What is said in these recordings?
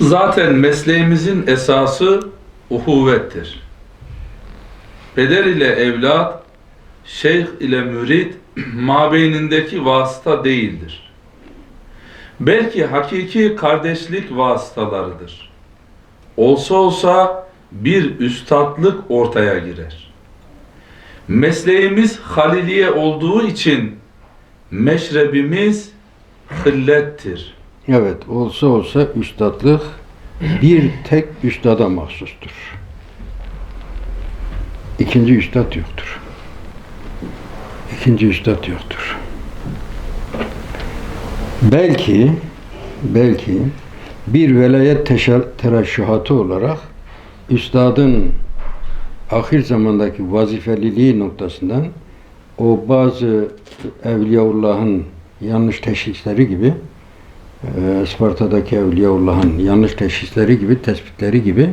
Zaten mesleğimizin esası uhuvvettir. Peder ile evlat, şeyh ile mürit mabeynindeki vasıta değildir. Belki hakiki kardeşlik vasıtalarıdır. Olsa olsa bir üstatlık ortaya girer. Mesleğimiz haliliye olduğu için meşrebimiz hıllettir. Evet, olsa olsa üstadlık bir tek üstada mahsustur. İkinci üstad yoktur. İkinci üstad yoktur. Belki, belki bir velayet tereşşuhatı olarak üstadın ahir zamandaki vazifeliliği noktasından o bazı Evliyaullah'ın yanlış teşhisleri gibi Isparta'daki Evliyaullah'ın yanlış teşhisleri gibi, tespitleri gibi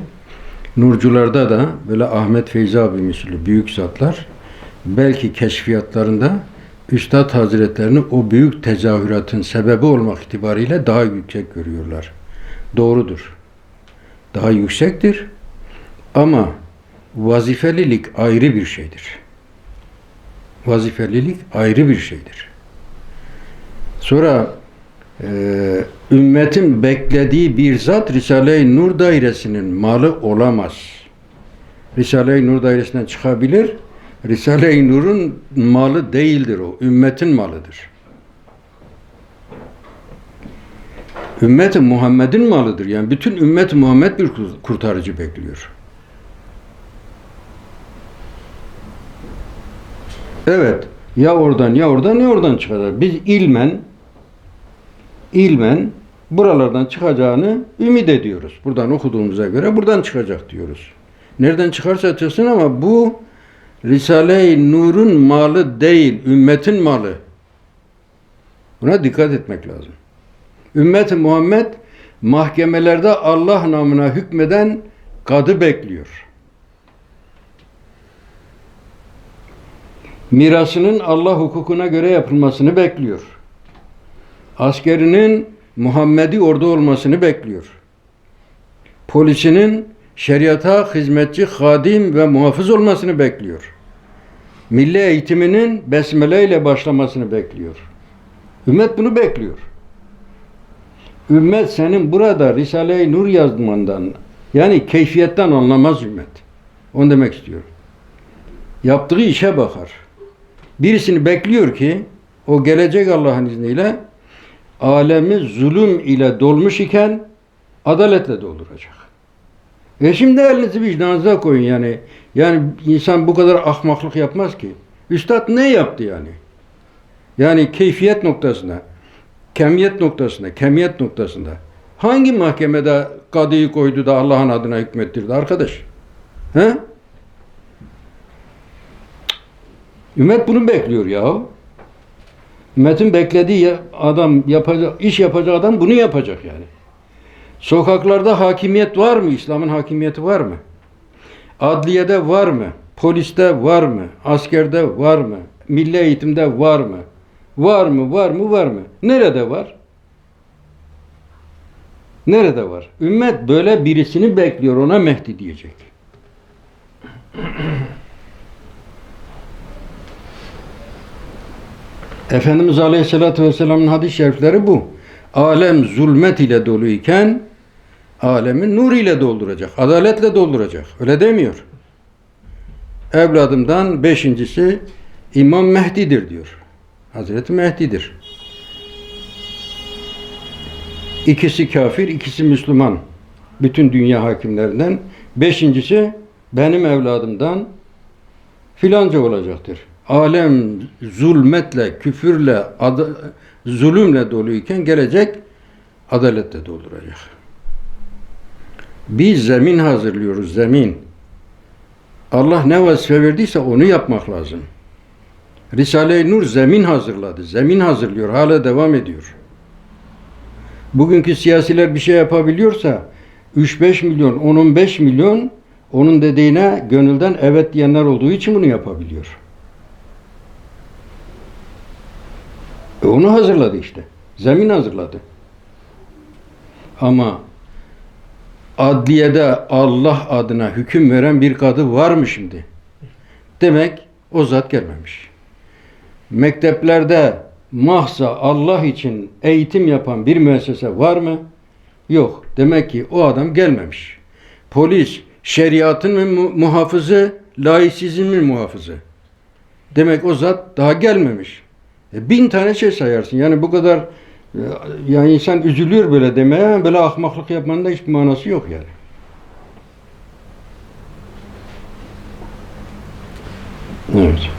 Nurcularda da böyle Ahmet Feyzi abi misli büyük zatlar belki keşfiyatlarında Üstad Hazretlerini o büyük tezahüratın sebebi olmak itibariyle daha yüksek görüyorlar. Doğrudur. Daha yüksektir ama vazifelilik ayrı bir şeydir. Vazifelilik ayrı bir şeydir. Sonra ee, ümmetin beklediği bir zat Risale-i Nur dairesinin malı olamaz. Risale-i Nur dairesinden çıkabilir. Risale-i Nur'un malı değildir o. Ümmetin malıdır. Ümmet-i Muhammed'in malıdır. Yani bütün ümmet Muhammed bir kurtarıcı bekliyor. Evet. Ya oradan ya oradan ya oradan çıkacak. Biz ilmen ilmen buralardan çıkacağını ümit ediyoruz. Buradan okuduğumuza göre buradan çıkacak diyoruz. Nereden çıkarsa çıksın ama bu Risale-i Nur'un malı değil, ümmetin malı. Buna dikkat etmek lazım. Ümmet-i Muhammed mahkemelerde Allah namına hükmeden kadı bekliyor. Mirasının Allah hukukuna göre yapılmasını bekliyor askerinin Muhammedi ordu olmasını bekliyor. Polisinin şeriata hizmetçi, hadim ve muhafız olmasını bekliyor. Milli eğitiminin besmele ile başlamasını bekliyor. Ümmet bunu bekliyor. Ümmet senin burada Risale-i Nur yazmandan yani keyfiyetten anlamaz ümmet. Onu demek istiyorum. Yaptığı işe bakar. Birisini bekliyor ki o gelecek Allah'ın izniyle alemi zulüm ile dolmuş iken adaletle dolduracak. E şimdi elinizi vicdanınıza koyun yani. Yani insan bu kadar ahmaklık yapmaz ki. Üstad ne yaptı yani? Yani keyfiyet noktasında, kemiyet noktasında, kemiyet noktasında. Hangi mahkemede kadıyı koydu da Allah'ın adına hükmettirdi arkadaş? He? Ümmet bunu bekliyor ya. Ümmetin beklediği adam yapacak, iş yapacak adam bunu yapacak yani. Sokaklarda hakimiyet var mı? İslam'ın hakimiyeti var mı? Adliyede var mı? Poliste var mı? Askerde var mı? Milli eğitimde var mı? Var mı? Var mı? Var mı? Nerede var? Nerede var? Ümmet böyle birisini bekliyor. Ona Mehdi diyecek. Efendimiz Aleyhisselatü Vesselam'ın hadis-i şerifleri bu. Alem zulmet ile doluyken alemin nur ile dolduracak, adaletle dolduracak. Öyle demiyor. Evladımdan beşincisi İmam Mehdi'dir diyor. Hazreti Mehdi'dir. İkisi kafir, ikisi Müslüman. Bütün dünya hakimlerinden. Beşincisi benim evladımdan filanca olacaktır alem zulmetle, küfürle, zulümle doluyken gelecek adaletle dolduracak. Biz zemin hazırlıyoruz, zemin. Allah ne vazife verdiyse onu yapmak lazım. Risale-i Nur zemin hazırladı, zemin hazırlıyor, hala devam ediyor. Bugünkü siyasiler bir şey yapabiliyorsa 3-5 milyon, 10-15 milyon onun dediğine gönülden evet diyenler olduğu için bunu yapabiliyor. Onu hazırladı işte. Zemin hazırladı. Ama adliyede Allah adına hüküm veren bir kadı var mı şimdi? Demek o zat gelmemiş. Mekteplerde mahsa Allah için eğitim yapan bir müessese var mı? Yok. Demek ki o adam gelmemiş. Polis şeriatın mı mu- muhafızı, laisizmin muhafızı. Demek o zat daha gelmemiş. E, bin tane şey sayarsın. Yani bu kadar e, yani insan üzülüyor böyle demeye. Böyle ahmaklık yapmanın da hiçbir manası yok yani. Evet.